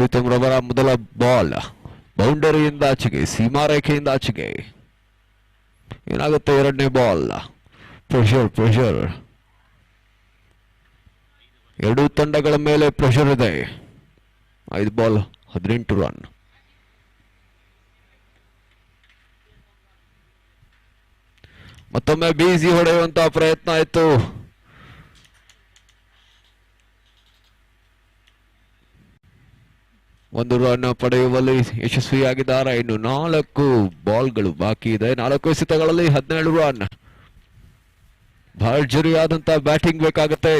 ಪ್ರೀತಮ್ ರವರ ಮೊದಲ ಬಾಲ್ ಬೌಂಡರಿಯಿಂದ ಆಚೆಗೆ, ಸೀಮಾ ರೇಖೆಯಿಂದ ಆಚೆಗೆ. ಏನಾಗುತ್ತೆ ಎರಡನೇ ಬಾಲ್ ಪ್ರೆಷರ್ ಪ್ರೆಷರ್ ಎರಡು ತಂಡಗಳ ಮೇಲೆ ಪ್ರೆಷರ್ ಇದೆ. ಐದು ಬಾಲ್ ಹದಿನೆಂಟು ರನ್ ಮತ್ತೊಮ್ಮೆ ಬೀಸಿ ಹೊಡೆಯುವಂತಹ ಪ್ರಯತ್ನ ಆಯಿತು. ಒಂದು ರನ್ ಪಡೆಯುವಲ್ಲಿ ಯಶಸ್ವಿಯಾಗಿದ್ದಾರೆ. ಇನ್ನು ನಾಲ್ಕು ಬಾಲ್ಗಳು ಬಾಕಿ ಇದೆ. ನಾಲ್ಕು ಎಸೆತಗಳಲ್ಲಿ ಹದಿನೇಳು ರನ್ ಭರ್ಜರಿಯಾದಂತಹ ಬ್ಯಾಟಿಂಗ್ ಬೇಕಾಗುತ್ತೆ.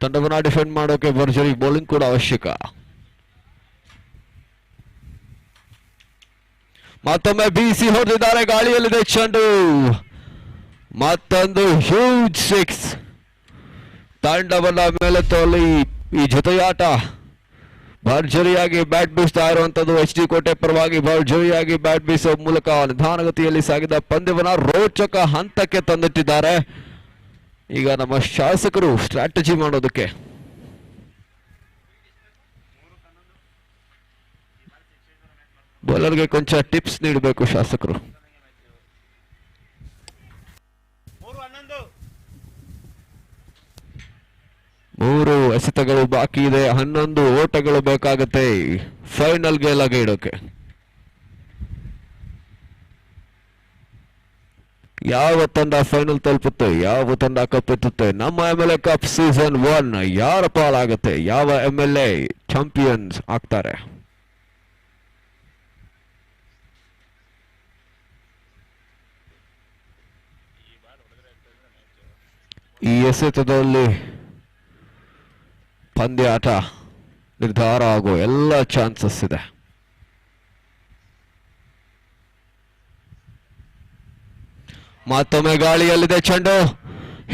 ತಂಡವನ್ನ ಡಿಫೆಂಡ್ ಮಾಡೋಕೆ ಭರ್ಜರಿ ಬೌಲಿಂಗ್ ಕೂಡ ಅವಶ್ಯಕ. ಮತ್ತೊಮ್ಮೆ ಬೀಸಿ ಹೊಡೆದಿದ್ದಾರೆ. ಗಾಳಿಯಲ್ಲಿದೆ ಚೆಂಡು. ಮತ್ತೊಂದು ಹ್ಯೂಜ್ ಸಿಕ್ಸ್ ತಂಡವನ್ನ ತೋಲಿ ಈ ಜೊತೆಯಾಟ. ಭರ್ಜರಿಯಾಗಿ ಬ್ಯಾಟ್ ಬೀಸ್ತಾ ಇರುವಂತದ್ದು ಎಚ್ ಡಿ ಕೋಟೆ ಪರವಾಗಿ ಭರ್ಜರಿಯಾಗಿ ಬ್ಯಾಟ್ ಬೀಸುವ ಮೂಲಕ ನಿಧಾನಗತಿಯಲ್ಲಿ ಸಾಗಿದ ಪಂದ್ಯವನ್ನ ರೋಚಕ ಹಂತಕ್ಕೆ ತಂದಿಟ್ಟಿದ್ದಾರೆ. ಈಗ ನಮ್ಮ ಶಾಸಕರು ಸ್ಟ್ರಾಟಜಿ ಮಾಡೋದಕ್ಕೆ. ಬೌಲರ್ಗೆ ಕೊಂಚ ಟಿಪ್ಸ್ ನೀಡಬೇಕು ಶಾಸಕರು. ಮೂರು ಎಸೆತಗಳು ಬಾಕಿ ಇದೆ, ಹನ್ನೊಂದು ಓಟಗಳು ಬೇಕಾಗುತ್ತೆ ಫೈನಲ್ಗೆ ಲಗೆ ಇಡೋಕೆ. ಯಾವ ತಂಡ ಫೈನಲ್ ತಲುಪುತ್ತೆ, ಯಾವ ತಂಡ ಕಪ್ಪೆತ್ತುತ್ತೆ ನಮ್ಮ M L A cup season one ಯಾರ ಪಾಲಾಗುತ್ತೆ, ಯಾವ ಎಂ ಎಲ್ ಎ ಚಾಂಪಿಯನ್ಸ್ ಆಗ್ತಾರೆ. ಈ ಎಸೆತದಲ್ಲಿ ಪಂದ್ಯಾಟ ನಿರ್ಧಾರ ಆಗೋ ಎಲ್ಲ ಚಾನ್ಸಸ್ ಇದೆ. ಮತ್ತೊಮ್ಮೆ ಗಾಳಿಯಲ್ಲಿದೆ ಚೆಂಡು.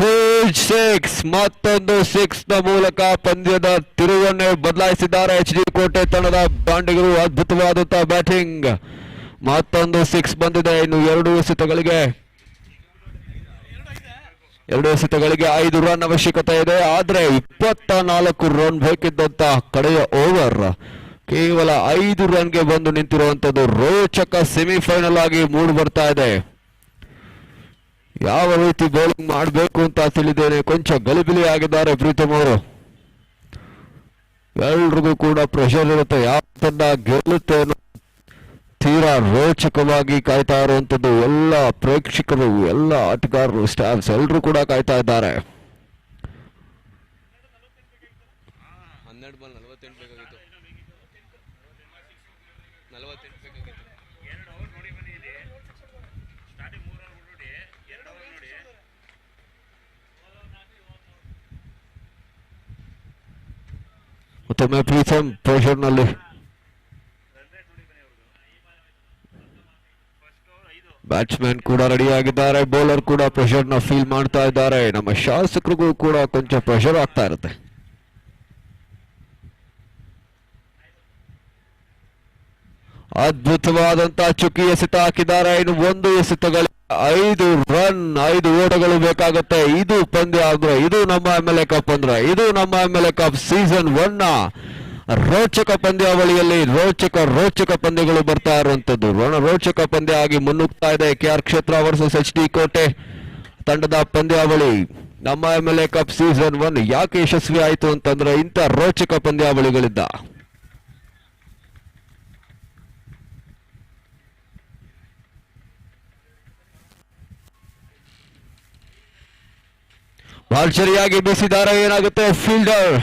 ಹ್ಯೂಜ್ ಸಿಕ್ಸ್ ಮತ್ತೊಂದು ಸಿಕ್ಸ್ನ ಮೂಲಕ ಪಂದ್ಯದ ತಿರುವನ್ನೇ ಬದಲಾಯಿಸಿದ್ದಾರೆ ಎಚ್ ಡಿ ಕೋಟೆ ತಂಡದ ಬಾಂಡಿಗರು. ಅದ್ಭುತವಾದಂತಹ ಬ್ಯಾಟಿಂಗ್ ಮತ್ತೊಂದು ಸಿಕ್ಸ್ ಬಂದಿದೆ. ಇನ್ನು ಎರಡು ಎಸೆತಗಳಿಗೆ ಎರಡು ಎಸೆತಗಳಿಗೆ ಐದು ರನ್ ಅವಶ್ಯಕತೆ ಇದೆ. ಆದ್ರೆ ಇಪ್ಪತ್ತ ನಾಲ್ಕು ರನ್ ಬೇಕಿದ್ದಂತ ಕಡೆಯ ಓವರ್ ಕೇವಲ ಐದು ರನ್ಗೆ ಬಂದು ನಿಂತಿರುವಂತದ್ದು ರೋಚಕ ಸೆಮಿಫೈನಲ್ ಆಗಿ ಮೂಡಿ ಬರ್ತಾ ಇದೆ. ಯಾವ ರೀತಿ ಬೌಲಿಂಗ್ ಮಾಡಬೇಕು ಅಂತ ತಿಳಿದೇನೆ ಕೊಂಚ ಗಲಿಬಿಲಿ ಆಗಿದ್ದಾರೆ ಪ್ರೀತಮ್ ಅವರು. ಎಲ್ರಿಗೂ ಕೂಡ ಪ್ರೆಷರ್ ಇರುತ್ತೆ. ಯಾವ ತಂಡ ಗೆಲ್ಲುತ್ತೆ ಅನ್ನೋ ತೀರಾ ರೋಚಕವಾಗಿ ಕಾಯ್ತಾ ಇರುವಂಥದ್ದು ಎಲ್ಲ ಪ್ರೇಕ್ಷಕರು ಎಲ್ಲ ಆಟಗಾರರು ಸ್ಟಾಫ್ಸ್ ಎಲ್ಲರೂ ಕೂಡ ಕಾಯ್ತಾ ಇದ್ದಾರೆ. ಮತ್ತೊಮ್ಮೆ ಬಾಲ್ ನಲವತ್ತೆಂಟು ಬೇಕಾಗಿತ್ತು ನಲವತ್ತೆಂಟು ಬೇಕಾಗಿತ್ತು ಎರಡು ಓವರ್ ನೋಡಿ ಬನ್ನಿ ಇಲ್ಲಿ ಸ್ಟಾರ್ಟಿಂಗ್ ಮೂರು ಓವರ್ ನೋಡಿ ಎರಡು ಓವರ್ ನೋಡಿ ಮತ್ತೊಮ್ಮೆ ಪ್ರೀತಮ್ ಪ್ರೆಷರ್ನಲ್ಲಿ ರನ್ ರೇಟ್ ನೋಡಿ ಬನ್ನಿ ಅವ್ರದ್ದು ಫಸ್ಟ್ ಓವರ್ ಐದು ಬ್ಯಾಟ್ಸ್ಮನ್ ಕೂಡ ರೆಡಿ ಆಗಿದ್ದಾರೆ. ಬೌಲರ್ ಕೂಡ ಪ್ರೆಷರ್ನ ಫೀಲ್ ಮಾಡ್ತಾ ಇದ್ದಾರೆ. ನಮ್ಮ ಶಾಸಕರಿಗೂ ಕೂಡ ಕೊಂಚ ಪ್ರೆಷರ್ ಆಗ್ತಾ ಇರುತ್ತೆ. ಅದ್ಭುತವಾದಂತಹ ಚುಕ್ಕಿ ಎಸೆತ ಹಾಕಿದ್ದಾರೆ. ಇನ್ನು ಒಂದು ಎಸೆತಗಳು ಐದು ರನ್ ಐದು ಓಟಗಳು ಬೇಕಾಗುತ್ತೆ. ಇದು ಪಂದ್ಯ ಆದ್ರೆ ಇದು ನಮ್ಮ ಎಲ್ ಎ ಕಪ್ ಅಂದ್ರೆ, ಇದು ನಮ್ಮ M L A cup season one ರೋಚಕ ಪಂದ್ಯಾವಳಿಯಲ್ಲಿ ರೋಚಕ ರೋಚಕ ಪಂದ್ಯಗಳು ಬರ್ತಾ ಇರುವಂತದ್ದು. ರಣ ರೋಚಕ ಪಂದ್ಯ ಆಗಿ ಮುನ್ನುಗ್ತಾ ಇದೆ ಕೆ ಆರ್ ಕ್ಷೇತ್ರ ವರ್ಸಸ್ ಎಚ್ ಡಿ ಕೋಟೆ. ತಂಡದ ಪಂದ್ಯಾವಳಿ ನಮ್ಮ M L A cup season one ಯಾಕೆ ಯಶಸ್ವಿ ಆಯಿತು ಅಂತಂದ್ರೆ ಇಂಥ ರೋಚಕ ಪಂದ್ಯಾವಳಿಗಳಿಂದ ಸರಿಯಾಗಿ ಬೀಸಿದಾರ ಏನಾಗುತ್ತೆ? ಫೀಲ್ಡರ್.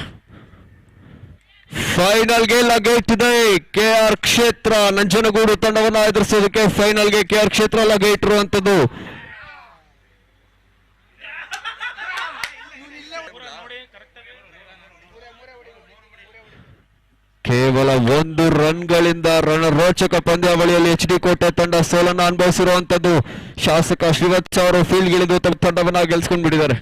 ಫೈನಲ್ಗೆ ಇಟ್ಟಿದೆ ಕೆ ಆರ್ ಕ್ಷೇತ್ರ, ನಂಜನಗೂಡು ತಂಡವನ್ನು ಎದುರಿಸೋದಕ್ಕೆ ಫೈನಲ್ಗೆ ಕೆ ಆರ್ ಕ್ಷೇತ್ರ ನೋಡಿ ಕರೆಕ್ಟಾಗಿ ಕೇವಲ ಒಂದು ರನ್ಗಳಿಂದ ರಣರೋಚಕ ಪಂದ್ಯಾವಳಿಯಲ್ಲಿ ಎಚ್ ಡಿ ಕೋಟೆ ತಂಡ ಸೋಲನ್ನು ಅನುಭವಿಸಿರುವಂತದ್ದು ಶಾಸಕ ಶ್ರೀವತ್ಸ ಅವರು ಫೀಲ್ಡ್ಗಿಳಿದು ತಮ್ಮ ತಂಡವನ್ನ ಗೆಲ್ಸ್ಕೊಂಡ್ ಬಿಟ್ಟಿದ್ದಾರೆ